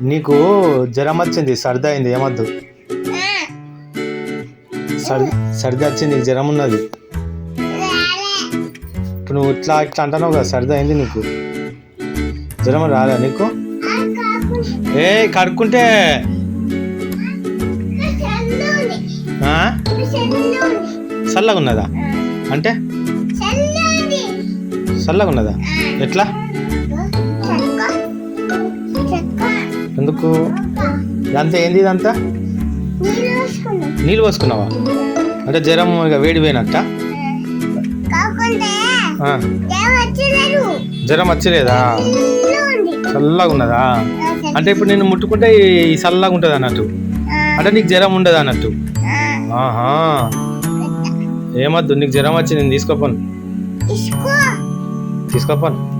నీకు జ్వరం వచ్చింది సర్ది అయింది ఏమద్దు. సర్ది సర్ది వచ్చింది నీకు జ్వరం ఉన్నది. ఇప్పుడు నువ్వు ఇట్లా ఇట్లా అంటున్నావు కదా సర్ది అయింది నీకు. జ్వరం రాలే నీకు? ఏ కడుక్కుంటే. చల్లగా ఉన్నదా? అంటే? చల్లగా ఉన్నదా? ఎట్లా? ఎందుకు? ఇదంతా ఏంది ఇదంతా? నీళ్ళు పోసుకున్నావా? అంటే జ్వరం ఇక వేడి పోయినట్ట? జ్వరం వచ్చలేదా? చల్లగా ఉన్నదా? అంటే ఇప్పుడు నేను ముట్టుకుంటే ఈ- చల్లగా ఉంటుంది అన్నట్టు. అంటే నీకు జ్వరం ఉండదు అన్నట్టు? ఆహా. ఏమద్దు నీకు జ్వరం వచ్చి నేను తీసుకోపోను. తీసుకోపోను.